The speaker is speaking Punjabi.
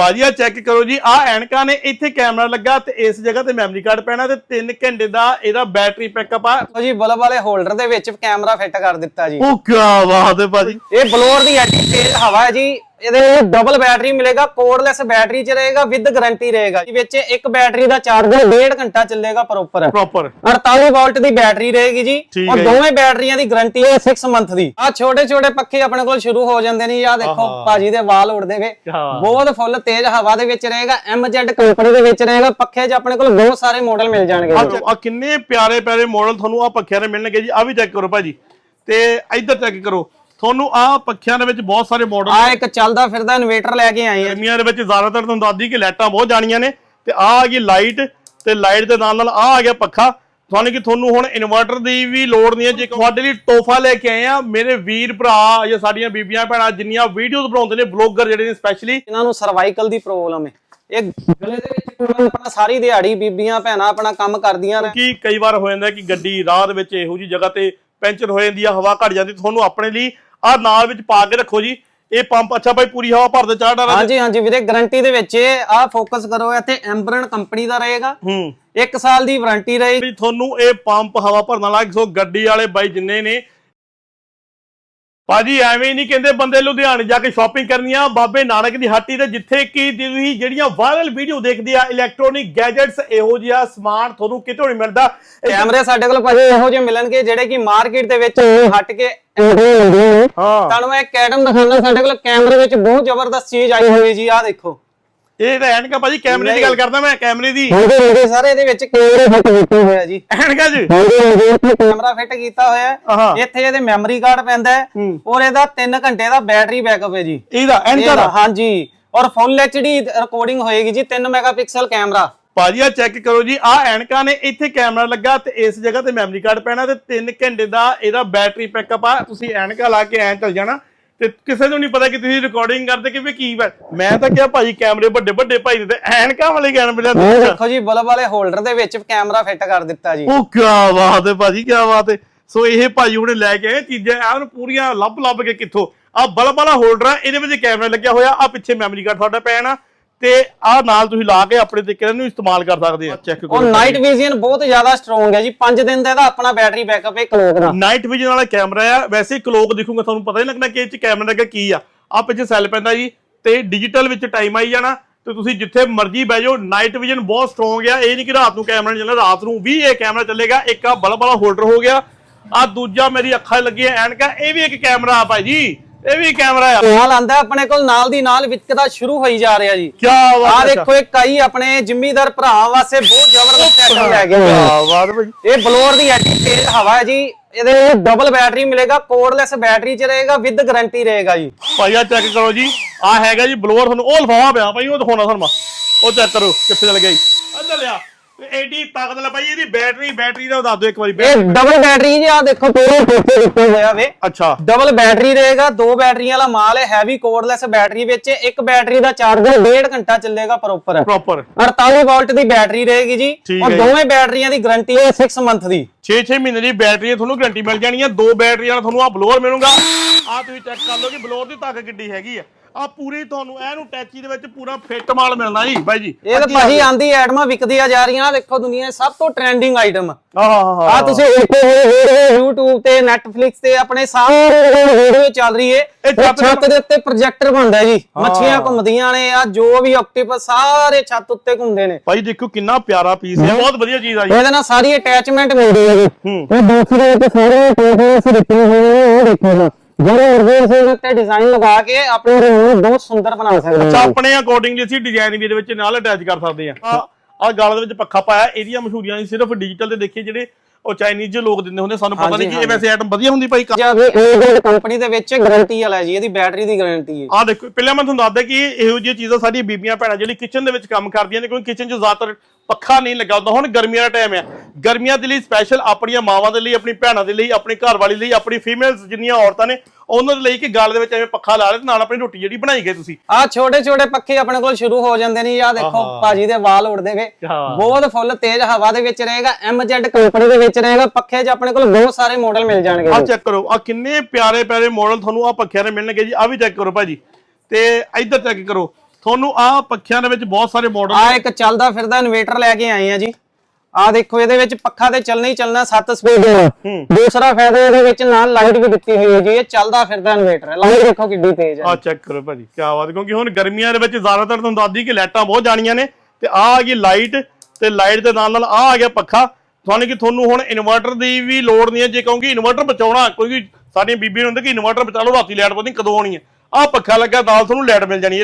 ਭਾਜੀ ਆ ਚੈੱਕ ਕਰੋ ਜੀ। ਆ ਐਨਕਾਂ ਨੇ ਇੱਥੇ ਕੈਮਰਾ ਲੱਗਾ ਤੇ ਇਸ ਜਗ੍ਹਾ ਤੇ ਮੈਮਰੀ ਕਾਰਡ ਪੈਣਾ ਤੇ 3 ਘੰਟੇ ਦਾ ਇਹਦਾ ਬੈਟਰੀ ਪੈਕਅਪ ਆ। ਦੇਖੋ ਜੀ ਬਲਬ ਵਾਲੇ ਹੋਲਡਰ ਦੇ ਵਿੱਚ ਕੈਮਰਾ ਫਿੱਟ ਕਰ ਦਿੱਤਾ ਜੀ। ਉਹ ਕੀ ਬਾਤ ਹੈ ਭਾਜੀ। ਇਹ ਬਲੋਰ ਦੀ ਐਡੀ ਤੇਜ਼ ਹਵਾ ਹੈ ਜੀ। ਇਹਦੇ ਵਿੱਚ ਡਬਲ ਬੈਟਰੀ ਮਿਲੇਗਾ ਕੋਡਲੈਸ ਬੈਟਰੀ ਚ ਰਹੇਗਾ ਵਿਦ ਗਾਰੰਟੀ ਰਹੇਗਾ। ਵਿੱਚ ਇੱਕ ਬੈਟਰੀ ਦਾ ਚਾਰਜਰ ਡੇਢ ਘੰਟਾ ਚੱਲੇਗਾ ਪ੍ਰੋਪਰ ਪ੍ਰੋਪਰ 48 ਵੋਲਟ ਦੀ ਬੈਟਰੀ ਰਹੇਗੀ ਜੀ। ਔਰ। ਦੋਵੇਂ ਬੈਟਰੀਆਂ ਦੀ ਗਾਰੰਟੀ ਹੈ 6 ਮੰਥ ਦੀ। ਆ ਛੋਟੇ ਛੋਟੇ ਪੱਖੇ ਆਪਣੇ ਕੋਲ ਸ਼ੁਰੂ ਹੋ ਜਾਂਦੇ ਨੇ ਆ ਦੇਖੋ। ਭਾਜੀ ਦੇ ਵਾਲ ਉੜਦੇ ਵੇ। ਬਹੁਤ ਫੁੱਲ ਤੇਜ਼ ਹਵਾ ਦੇ ਵਿੱਚ ਰਹੇਗਾ। MZ ਕੰਪਨੀ ਦੇ ਵਿੱਚ ਰਹੇਗਾ। ਪੱਖੇ 'ਚ ਆਪਣੇ ਕੋਲ ਬਹੁਤ ਸਾਰੇ ਮਾਡਲ ਮਿਲ ਜਾਣਗੇ। ਆ ਕਿੰਨੇ ਪਿਆਰੇ ਪਿਆਰੇ ਮਾਡਲ ਤੁਹਾਨੂੰ ਆ ਪੱਖਿਆਂ ਦੇ ਮਿਲਣਗੇ ਜੀ। ਆ ਵੀ ਚੈੱਕ ਕਰੋ ਭਾਜੀ। ਤੇ ਇੱਧਰ ਚੈੱਕ ਕਰੋ। ਤੁਹਾਨੂੰ ਆ ਪੱਖਿਆਂ ਦੇ ਵਿੱਚ ਬਹੁਤ ਸਾਰੇ ਮਾਡਲ ਆ ਇੱਕ ਚੱਲਦਾ ਫਿਰਦਾ ਇਨਵੇਟਰ ਲੈ ਕੇ ਆਏ ਆ। ਗਰਮੀਆਂ ਦੇ ਵਿੱਚ ਜ਼ਿਆਦਾਤਰ ਤੁਹਾਨੂੰ ਦੱਸਦੀ ਕਿ ਲਾਈਟਾਂ ਬਹੁਤ ਜਾਣੀਆਂ ਨੇ ਤੇ ਆ ਆ ਗਈ ਲਾਈਟ ਤੇ ਲਾਈਟ ਦੇ ਨਾਲ ਨਾਲ ਆ ਆ ਗਿਆ ਪੱਖਾ। ਤੁਹਾਨੂੰ ਕਿ ਤੁਹਾਨੂੰ ਹੁਣ ਇਨਵਰਟਰ ਦੀ ਵੀ ਲੋੜ ਨਹੀਂ ਹੈ। ਜੇ ਤੁਹਾਡੇ ਲਈ ਤੋਹਫਾ ਲੈ ਕੇ ਆਏ ਆ ਮੇਰੇ ਵੀਰ ਭਰਾ ਜਾਂ ਸਾਡੀਆਂ ਬੀਬੀਆਂ ਭੈਣਾਂ ਜਿੰਨੀਆਂ ਵੀਡੀਓਜ਼ ਬਣਾਉਂਦੇ ਨੇ ਬਲੌਗਰ ਜਿਹੜੇ ਨੇ ਸਪੈਸ਼ਲੀ ਇਹਨਾਂ ਨੂੰ ਸਰਵਾਈਕਲ ਦੀ ਪ੍ਰੋਬਲਮ ਹੈ। ਇਹ ਗਲੇ ਦੇ ਵਿੱਚ ਪ੍ਰੋਬਲਮ ਆਪਣਾ ਸਾਰੀ ਦਿਹਾੜੀ ਬੀਬੀਆਂ ਭੈਣਾਂ ਆਪਣਾ ਕੰਮ ਕਰਦੀਆਂ ਨੇ। ਕਿ ਕਈ ਵਾਰ ਹੋ ਜਾਂਦਾ ਕਿ ਗੱਡੀ ਰਾਹ ਦੇ ਵਿੱਚ ਇਹੋ ਜੀ ਜਗ੍ਹਾ ਤੇ ਪੈਂਚਰ ਹੋ ਜਾਂਦੀ ਆ ਹਵਾ ਘਟ ਜਾਂਦੀ ਤੁਹਾਨੂੰ ਆਪਣੇ ਲਈ ਆ ਨਾਲ ਵਿੱਚ ਪਾ ਕੇ ਰੱਖੋ ਜੀ। ਇਹ ਪੰਪ ਅੱਛਾ ਭਾਈ ਪੂਰੀ ਹਵਾ ਭਰਦੇ ਚਾਰ ਡਾਲਾ ਹਾਂਜੀ ਹਾਂਜੀ ਵੀਰੇ ਗਾਰੰਟੀ ਦੇ ਵਿੱਚ ਆ ਫੋਕਸ ਕਰੋ ਇੱਥੇ ਐਂਬਰਨ ਕੰਪਨੀ ਦਾ ਰਹੇਗਾ। ਹੂੰ। 1 ਸਾਲ ਦੀ ਵਾਰੰਟੀ ਰਹੇਗੀ। ਵੀ ਤੁਹਾਨੂੰ ਇਹ ਪੰਪ ਹਵਾ ਭਰਨ ਵਾਲਾ ਸੋ ਗੱਡੀ ਵਾਲੇ ਬਾਈ ਜਿੰਨੇ ਨੇ। ਭਾਜੀ ਐਵੇਂ ਨਹੀਂ ਕਹਿੰਦੇ ਬੰਦੇ ਲੁਧਿਆਣੇ ਜਾ ਕੇ ਸ਼ਾਪਿੰਗ ਕਰਨੀ ਆ। ਬਾਬੇ ਨਾਨਕ ਦੀ ਹੱਟੀ ਤੇ ਜਿੱਥੇ ਕਿ ਤੁਸੀਂ ਜਿਹੜੀਆਂ ਵਾਇਰਲ ਵੀਡੀਓ ਦੇਖਦੇ ਆ ਇਲੈਕਟ੍ਰੋਨਿਕ ਗੈਜਟਸ ਇਹੋ ਜਿਹਾ ਸਮਾਨ ਤੁਹਾਨੂੰ ਕਿਤੋਂ ਨਹੀਂ ਮਿਲਦਾ। ਕੈਮਰੇ ਸਾਡੇ ਕੋਲ ਭਾਜੀ ਇਹੋ ਜਿਹੇ ਮਿਲਣਗੇ ਜਿਹੜੇ ਕਿ ਮਾਰਕੀਟ ਦੇ ਵਿੱਚ ਹਟ ਕੇ ਐਂਟਰੀ ਹੁੰਦੀ ਹੈ ਹਾਂ। ਤੁਹਾਨੂੰ ਮੈਂ ਇੱਕ ਆਈਟਮ ਦਿਖਾਉਣਾ ਸਾਡੇ ਕੋਲ ਕੈਮਰੇ ਵਿੱਚ ਬਹੁਤ ਜ਼ਬਰਦਸਤ ਚੀਜ਼ ਆਈ ਹੋਈ ਜੀ ਆਹ ਦੇਖੋ। ਇਹ ਤਾਂ ਐਨਕਾ ਭਾਜੀ ਕੈਮਰੇ ਦੀ ਗੱਲ ਕਰਦਾ ਮੈਂ ਕੈਮਰੇ ਦੀ। ਹਾਂਜੀ ਹਾਂਜੀ। ਸਰ ਇਹਦੇ ਵਿੱਚ ਕੈਮਰੇ ਫਿੱਟ ਕੀਤੇ ਹੋਏ ਆ ਜੀ। ਐਨਕਾ ਜੀ ਹਾਂਜੀ ਹਾਂਜੀ। ਇੱਥੇ ਕੈਮਰਾ ਫਿੱਟ ਕੀਤਾ ਹੋਇਆ ਆਹਾ। ਹੈ ਇੱਥੇ ਇਹਦੇ ਮੈਮਰੀ ਕਾਰਡ ਪੈਂਦਾ ਹੈ ਔਰ ਇਹਦਾ 3 ਘੰਟੇ ਦਾ ਬੈਟਰੀ ਬੈਕਅਪ ਹੈ ਜੀ। ਇਹਦਾ ਐਨਕਾ ਇਹਦਾ ਦਾ ਹਾਂਜੀ। ਔਰ ਫੁੱਲ ਐਚਡੀ ਰਿਕਾਰਡਿੰਗ ਹੋਏਗੀ ਜੀ 3 ਮੈਗਾਪਿਕਸਲ ਕੈਮਰਾ ਭਾਜੀ ਆ ਚੈੱਕ ਕਰੋ ਜੀ। ਆ ਐਨਕਾਂ ਨੇ ਇੱਥੇ ਕੈਮਰਾ ਲੱਗਾ ਤੇ ਇਸ ਜਗ੍ਹਾ ਤੇ ਮੈਮਰੀ ਕਾਰਡ ਪੈਣਾ ਤੇ 3 ਘੰਟੇ ਦਾ ਇਹਦਾ ਬੈਟਰੀ ਪੈਕਅਪ ਆ। ਤੁਸੀਂ ਐਨਕਾਂ ਲਾ ਕੇ ਐਂ ਚੱਲ ਜਾਣਾ ਤੇ ਕਿਸੇ ਨੂੰ ਨਹੀਂ ਪਤਾ ਕਿ ਤੁਸੀਂ ਰਿਕਾਰਡਿੰਗ ਕਰਦੇ ਕਿ ਵੀ ਕੀ ਮੈਂ ਤਾਂ ਕਿਹਾ ਭਾਜੀ ਕੈਮਰੇ ਵੱਡੇ ਵੱਡੇ ਭਾਈ ਨੇ ਤੇ ਐਨਕਾਂ ਵਾਲੇ ਕੈਮਰੇ ਲਿਆ ਦੇਖੋ ਜੀ ਬਲਬ ਵਾਲੇ ਹੋਲਡਰ ਦੇ ਵਿੱਚ ਕੈਮਰਾ ਫਿੱਟ ਕਰ ਦਿੱਤਾ ਜੀ। ਉਹ ਕੀ ਬਾਤ ਹੈ ਭਾਜੀ ਕੀ ਬਾਤ ਹੈ। ਸੋ ਇਹ ਭਾਜੀ ਹੁਣੇ ਲੈ ਕੇ ਆਏ ਚੀਜ਼ਾਂ ਐਨ ਪੂਰੀਆਂ ਲੱਭ ਲੱਭ ਕੇ ਕਿੱਥੋਂ? ਆ ਬਲਬ ਵਾਲਾ ਹੋਲਡਰ ਆ ਇਹਦੇ ਵਿੱਚ ਕੈਮਰਾ ਲੱਗਿਆ ਹੋਇਆ ਆ ਪਿੱਛੇ ਮੈਮਰੀ ਕਾਰਡ ਤੁਹਾਡਾ ਪੈਣਾ ਤੇ ਆ ਨਾਲ ਤੁਸੀਂ ਲਾ ਕੇ ਆਪਣੇ ਤਰੀਕੇ ਨੂੰ ਇਸਤੇਮਾਲ ਕਰ ਸਕਦੇ ਆ। ਚੈੱਕ ਔਰ ਨਾਈਟ ਵਿਜ਼ਨ ਬਹੁਤ ਜ਼ਿਆਦਾ ਸਟਰੋਂਗ ਹੈ ਜੀ। 5 ਦਿਨ ਦਾ ਇਹਦਾ ਆਪਣਾ ਬੈਟਰੀ ਬੈਕਅਪ ਹੈ ਕਲੋਕ ਦਾ। ਨਾਈਟ ਵਿਜ਼ਨ ਵਾਲਾ ਕੈਮਰਾ ਆ। ਵੈਸੇ ਕਲੋਕ ਦਿਖੂਗਾ ਤੁਹਾਨੂੰ ਪਤਾ ਨਹੀਂ ਲੱਗਣਾ ਕਿ ਇਹ ਚ ਕੈਮਰਾ ਲੱਗਾ ਕੀ ਆ। ਆ ਪਿੱਛੇ ਸੈੱਲ ਪੈਂਦਾ ਜੀ ਤੇ ਡਿਜੀਟਲ ਵਿੱਚ ਟਾਈਮ ਆਈ ਜਾਣਾ। ਤੇ ਤੁਸੀਂ ਜਿੱਥੇ ਮਰਜ਼ੀ ਬਹਿ ਜਾਓ ਨਾਈਟ ਵਿਜ਼ਨ ਬਹੁਤ ਸਟਰੋਂਗ ਆ। ਇਹ ਨਹੀਂ ਕਿ ਰਾਤ ਨੂੰ ਕੈਮਰਾ ਨਹੀਂ ਚੱਲਣਾ ਰਾਤ ਨੂੰ ਵੀ ਇਹ ਕੈਮਰਾ ਚੱਲੇਗਾ। ਇੱਕ ਆ ਬਲਬ ਵਾਲਾ ਹੋਲਡਰ ਹੋ ਗਿਆ। ਆ ਦੂਜਾ ਮੇਰੀ ਅੱਖਾਂ 'ਚ ਲੱਗੀ ਐਨਕਾ। ਇਹ ਵੀ ਇੱਕ ਕੈਮਰਾ ਆ ਭਾਈ ਜੀ। ਇਹ ਵੀ ਕੈਮਰਾ ਆ। ਨਾਲ ਆਂਦਾ ਆਪਣੇ ਕੋਲ ਨਾਲ ਦੀ ਨਾਲ ਵਿਕਦਾ ਸ਼ੁਰੂ ਹੋਈ ਜਾ ਰਿਹਾ ਜੀ। ਕੀ ਆ ਬਾਤ ਹੈ ਦੇਖੋ ਇਹ ਕਈ ਆਪਣੇ ਜ਼ਿਮੀਦਾਰ ਭਰਾਵਾਂ ਵਾਸਤੇ ਬਹੁਤ ਜ਼ਬਰਦਸਤ ਆਈਟਮ ਲੈ ਆ। ਕੀ ਬਾਤ ਭਾਈ। ਇਹ ਬਲੋਰ ਦੀ ਐਡੀ ਤੇਜ਼ ਹਵਾ ਹੈ ਜੀ ਇਹਦੇ ਡਬਲ ਬੈਟਰੀ ਮਿਲੇਗਾ ਕੋਡਲੈਸ ਬੈਟਰੀ ਚ ਰਹੇਗਾ ਵਿਦ ਗਾਰੰਟੀ ਰਹੇਗਾ ਜੀ। ਭਾਈ ਆ ਚੈੱਕ ਕਰੋ ਜੀ। ਆ ਹੈਗਾ ਜੀ ਬਲੋਅਰ ਤੁਹਾਨੂੰ ਉਹ ਲਫਾਵਾ ਪਿਆ। ਭਾਈ ਉਹ ਦਿਖਾਉਣਾ ਤੁਹਾਨੂੰ ਮੈਂ। ਉਹ ਚੈੱਕ ਕਰੋ ਕਿੱਥੇ ਚਲ ਗਿਆ ਜੀ। ਲਿਆ। ਐਡੀ ਤਾਕਤ ਲੈ ਭਾਈ ਇਹਦੀ ਬੈਟਰੀ ਬੈਟਰੀ ਦਾ ਦੱਸ ਦਿਓ ਇੱਕ ਵਾਰੀ ਇਹ ਡਬਲ ਬੈਟਰੀ ਜੀ ਆ ਦੇਖੋ ਪੂਰੇ ਫੋਟੋ ਦਿੱਤੇ ਹੋਇਆ ਵੇ। ਅੱਛਾ। ਡਬਲ ਬੈਟਰੀ ਰਹੇਗਾ ਦੋ ਬੈਟਰੀਆਂ ਵਾਲਾ ਮਾਲ ਹੈ ਹੈਵੀ ਕੋਡਲੈਸ ਬੈਟਰੀ ਵਿੱਚ। ਇੱਕ ਬੈਟਰੀ ਦਾ ਚਾਰਜਰ ਡੇਢ ਘੰਟਾ ਚੱਲੇਗਾ ਪ੍ਰੋਪਰ ਪ੍ਰੋਪਰ 48 ਵੋਲਟ ਦੀ ਬੈਟਰੀ ਰਹੇਗੀ ਜੀ। ਔਰ। ਦੋਵੇਂ ਬੈਟਰੀਆਂ ਦੀ ਗਾਰੰਟੀ ਹੈ 6 ਮੰਥ ਦੀ। 6-6 ਮਹੀਨੇ ਦੀ ਬੈਟਰੀ ਤੁਹਾਨੂੰ ਗਾਰੰਟੀ ਮਿਲ ਜਾਣੀ ਹੈ। ਦੋ ਬੈਟਰੀਆਂ ਨਾਲ ਤੁਹਾਨੂੰ ਆ ਬਲੋਅਰ ਮਿਲੂਗਾ। ਆ ਤੁਸੀਂ ਚੈੱਕ ਕਰ ਲਓ ਕਿ ਬਲੋਅਰ ਦੀ ਤਾਕਤ ਕਿੱਡੀ ਹੈਗੀ ਆ ਆ ਪੂਰੀ ਤੁਹਾਨੂੰ ਐਨੂੰ ਟੈਚੀ ਦੇ ਵਿੱਚ ਪੂਰਾ ਫਿੱਟ ਮਾਲ ਮਿਲਣਾ ਜੀ ਬਾਈ ਜੀ। ਇਹ ਤਾਂ ਭਾਜੀ ਆਂਦੀ ਐਟਮਾਂ ਵਿਕਦੀਆਂ ਜਾ ਰਹੀਆਂ ਆਹ ਦੇਖੋ ਦੁਨੀਆ ਦੀ ਸਭ ਤੋਂ ਟ੍ਰੈਂਡਿੰਗ ਆਈਟਮ ਆਹ ਹਾਂ ਆ ਤੁਸੀਂ YouTube ਤੇ Netflix ਤੇ ਆਪਣੇ ਸਾਰੇ ਵੀਡੀਓ ਚੱਲ ਰਹੀ ਏ। ਛੱਤ ਦੇ ਉੱਤੇ ਪ੍ਰੋਜੈਕਟਰ ਬਣਦਾ ਜੀ। ਮੱਛੀਆਂ ਘੁੰਮਦੀਆਂ ਨੇ ਆ ਜੋ ਵੀ ਆਕਟੋਪਸ ਸਾਰੇ ਛੱਤ ਉੱਤੇ ਘੁੰਮਦੇ ਨੇ। ਭਾਈ ਦੇਖੋ ਕਿੰਨਾ ਪਿਆਰਾ ਪੀਸ ਹੈ। ਬਹੁਤ ਵਧੀਆ ਚੀਜ਼ ਆ ਜੀ। ਇਹਦੇ ਨਾਲ ਸਾਰੀ ਅਟੈਚਮੈਂਟ ਮਿਲਦੀ ਹੈ ਜੀ। ਇਹ ਦੂਸਰੇ ਤੇ ਸਾਰੇ ਟੋਟਸ ਦਿੱਤੇ ਹੋਏ ਨੇ ਦੇਖੋ ਨਾ ਜਿਹੜੇ ਅਰਜ਼ਨ ਸੇ ਉੱਤੇ ਡਿਜ਼ਾਈਨ ਲਗਾ ਕੇ ਆਪਣੇ ਰੂਮ ਨੂੰ ਬਹੁਤ ਸੁੰਦਰ ਬਣਾ ਸਕਦੇ ਅੱਛਾ ਹਾਂ। ਆਪਣੇ ਅਕੋਰਡਿੰਗਲੀ ਅਸੀਂ ਡਿਜ਼ਾਈਨ ਵੀ ਇਹਦੇ ਵਿੱਚ ਨਾਲ ਅਟੈਚ ਕਰ ਸਕਦੇ ਆ ਆ ਆ ਗਾਲ ਦੇ ਵਿੱਚ ਪੱਖਾ ਪਾਇਆ ਇਹਦੀਆਂ ਮਸ਼ਹੂਰੀਆਂ ਨਹੀਂ ਸਿਰਫ ਡਿਜੀਟਲ ਤੇ ਦੇਖੀਏ ਜਿਹੜੇ ਉਹ ਚਾਈਨੀਜ਼ ਜਿਹੇ ਲੋਕ ਦਿੰਦੇ ਹੁੰਦੇ ਸਾਨੂੰ ਪਤਾ ਨਹੀਂ ਕਿ ਇਹ ਵੈਸੇ ਆਈਟਮ ਵਧੀਆ ਹੁੰਦੀ ਭਾਈ। ਜਾਂ ਵੀ ਇਹ ਕੰਪਨੀ ਦੇ ਵਿੱਚ ਗਾਰੰਟੀ ਵਾਲਾ ਜੀ ਇਹਦੀ ਬੈਟਰੀ ਦੀ ਗਾਰੰਟੀ ਹੈ। ਆ ਦੇਖੋ ਪਹਿਲਾਂ ਮੈਂ ਤੁਹਾਨੂੰ ਦੱਸਦਾ ਕਿ ਇਹੋ ਜਿਹੀਆਂ ਚੀਜ਼ਾਂ ਸਾਡੀਆਂ ਬੀਬੀਆਂ ਭੈਣਾਂ ਜਿਹੜੀ ਕਿਚਨ ਦੇ ਵਿੱਚ ਕੰਮ ਕਰਦੀਆਂ ਨੇ ਕਿਉਂਕਿ ਕਿਚਨ 'ਚ ਜ਼ਿਆਦਾਤਰ ਪੱਖਾ ਨਹੀਂ ਲੱਗਾ ਹੁੰਦਾ। ਹੁਣ ਗਰਮੀਆਂ ਦਾ ਟਾਈਮ ਆ। ਗਰਮੀਆਂ ਦੇ ਲਈ ਸਪੈਸ਼ਲ ਆਪਣੀਆਂ ਮਾਵਾਂ ਦੇ ਲਈ ਆਪਣੀ ਭੈਣਾਂ ਦੇ ਲਈ ਆਪਣੀ ਘਰ ਵਾਲੀ ਲਈ ਆਪਣੀ ਫੀਮੇਲਸ ਜਿੰਨੀਆਂ ਔਰਤਾਂ ਨੇ ਉਹਨਾਂ ਦੇ ਲਈ ਕਿ ਗਲ ਦੇ ਵਿੱਚ ਐਵੇਂ ਪੱਖਾ ਲਾ ਲੈ ਤੇ ਨਾਲ ਆਪਣੀ ਰੋਟੀ ਜਿਹੜੀ ਬਣਾਈ ਗਏ ਤੁਸੀਂ। ਆ ਛੋਟੇ ਛੋਟੇ ਪੱਖੇ ਆਪਣੇ ਕੋਲ ਸ਼ੁਰੂ ਹੋ ਜਾਂਦੇ ਨੇ ਆ ਦੇਖੋ ਭਾਜੀ ਦੇ ਵਾਲ ਉੜਦੇ ਹਾਂ। ਬਹੁਤ ਫੁੱਲ ਤੇਜ਼ ਹਵਾ ਦੇ ਵਿੱਚ ਰਹੇਗਾ MZ ਕੰਪਨੀ ਦੇ ਵਿੱਚ ਰਹੇਗਾ ਪੱਖੇ 'ਚ ਆਪਣੇ ਕੋਲ ਬਹੁਤ ਸਾਰੇ ਮਾਡਲ ਮਿਲ ਜਾਣਗੇ। ਆ ਚੈੱਕ ਕਰੋ ਆ ਕਿੰਨੇ ਪਿਆਰੇ ਪਿਆਰੇ ਮਾਡਲ ਤੁਹਾਨੂੰ ਆ ਪੱਖਿਆਂ ਦੇ ਮਿਲਣਗੇ ਜੀ ਆ ਵੀ ਚੈੱਕ ਕਰੋ ਭਾਜੀ। ਤੇ ਇੱਧਰ ਚੈੱਕ ਕਰੋ ਤੁਹਾਨੂੰ ਆ ਪੱਖਿਆਂ ਦੇ ਵਿੱਚ ਬਹੁਤ ਸਾਰੇ ਮਾਡਲ ਆ ਇੱਕ ਚੱਲਦਾ ਫਿਰਦਾ ਇਨਵੇਟਰ ਲੈ ਕੇ ਆਏ ਆ ਜੀ। ਆ ਦੇਖੋ ਇਹਦੇ ਵਿੱਚ ਪੱਖਾ ਤੇ ਚੱਲਣਾ ਹੀ ਚੱਲਣਾ 7 ਸਪੀਡ ਦਾ ਹੂੰ। ਦੂਸਰਾ ਫਾਇਦਾ ਇਹਦੇ ਵਿੱਚ ਨਾਲ ਲਾਈਟ ਵੀ ਦਿੱਤੀ ਹੋਈ ਹੈ ਜੀ ਇਹ ਚੱਲਦਾ ਫਿਰਦਾ ਇਨਵੇਟਰ ਹੈ ਲਾਈਟ ਦੇਖੋ ਕਿੱਡੀ ਤੇਜ਼ ਹੈ। ਆ ਚੈੱਕ ਕਰੋ ਭਾਜੀ ਕੀ ਬਾਤ ਕਿਉਂਕਿ ਹੁਣ ਗਰਮੀਆਂ ਦੇ ਵਿੱਚ ਜ਼ਿਆਦਾਤਰ ਤੁਹਾਨੂੰ ਦੱਸਦੀ ਕਿ ਲਾਈਟਾਂ ਬਹੁਤ ਜਾਣੀਆਂ ਨੇ ਤੇ ਆ ਆ ਗਈ ਲਾਈਟ ਤੇ ਲਾਈਟ ਦੇ ਨਾਲ ਨਾਲ ਆ ਆ ਗਿਆ ਪੱਖਾ। ਤੁਹਾਨੂੰ ਕਿ ਤੁਹਾਨੂੰ ਹੁਣ ਇਨਵਰਟਰ ਦੀ ਵੀ ਲੋੜ ਨਹੀਂ ਹੈ। ਜੇ ਕਹੋਗੇ ਇਨਵਰਟਰ ਬਚਾਉਣਾ ਕੋਈ ਵੀ ਸਾਡੀਆਂ ਬੀਬੀਆਂ ਨੂੰ ਹੁੰਦਾ ਕਿ ਇਨਵਰਟਰ ਬਚਾ ਲਓ ਰਾਤੀ ਲਾਈਟ ਪਤਾ ਨਹੀਂ ਕਦੋਂ ਆਉਣੀ ਹੈ। ਆ ਪੱਖਾ ਲੱਗਾ ਨਾਲ ਤੁਹਾਨੂੰ ਲਾਈਟ ਮਿਲ ਜਾਣੀ ਹੈ।